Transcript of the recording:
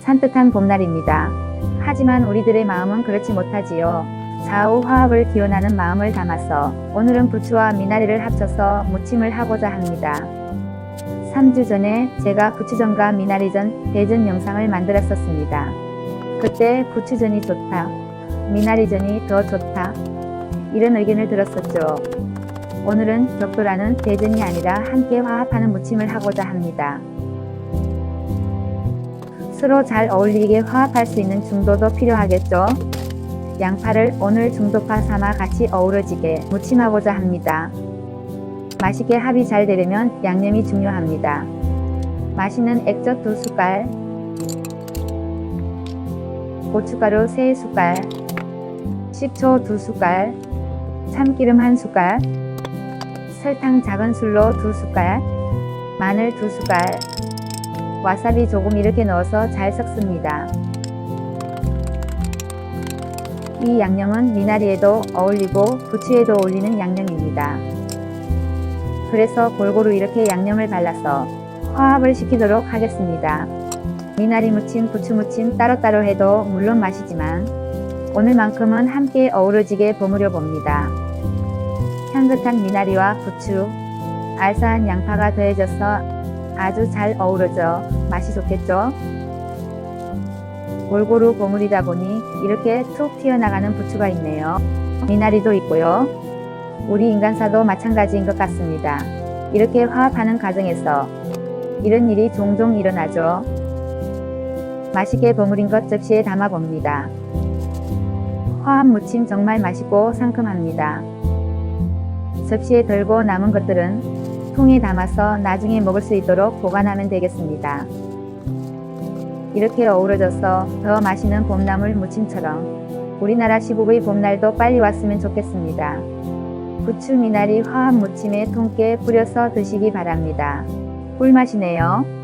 산뜻한 봄날입니다. 하지만 우리들의 마음은 그렇지 못하지요. 좌우 화합을 기원하는 마음을 담아서 오늘은 부추와 미나리를 합쳐서 무침을 하고자 합니다. 3주 전에 제가 부추전과 미나리전 대전 영상을 만들었었습니다. 그때 부추전이 좋다, 미나리전이 더 좋다, 이런 의견을 들었었죠. 오늘은 격돌하는 대전이 아니라 함께 화합하는 무침을 하고자 합니다. 서로 잘 어울리게 화합할 수 있는 중도도 필요하겠죠. 양파를 오늘 중도파 삼아 같이 어우러지게 무침하고자 합니다. 맛있게 합이 잘 되려면 양념이 중요합니다. 맛있는 액젓 2숟갈, 고춧가루 3숟갈, 식초 2숟갈, 참기름 1숟갈, 설탕 작은 술로 2숟갈, 마늘 2숟갈, 와사비 조금 이렇게 넣어서 잘 섞습니다. 이 양념은 미나리에도 어울리고 부추에도 어울리는 양념입니다. 그래서 골고루 이렇게 양념을 발라서 화합을 시키도록 하겠습니다. 미나리 무침, 부추 무침 따로따로 해도 물론 맛이지만 오늘만큼은 함께 어우러지게 버무려 봅니다. 향긋한 미나리와 부추, 알싸한 양파가 더해져서 아주 잘 어우러져 맛이 좋겠죠? 골고루 버무리다 보니 이렇게 툭 튀어나가는 부추가 있네요. 미나리도 있고요. 우리 인간사도 마찬가지인 것 같습니다. 이렇게 화합하는 과정에서 이런 일이 종종 일어나죠. 맛있게 버무린 것 접시에 담아 봅니다. 화합 무침 정말 맛있고 상큼합니다. 접시에 덜고 남은 것들은 통에 담아서 나중에 먹을 수 있도록 보관하면 되겠습니다. 이렇게 어우러져서 더 맛있는 봄나물 무침처럼 우리나라 시국의 봄날도 빨리 왔으면 좋겠습니다. 부추 미나리 화합 무침에 통깨 뿌려서 드시기 바랍니다. 꿀맛이네요.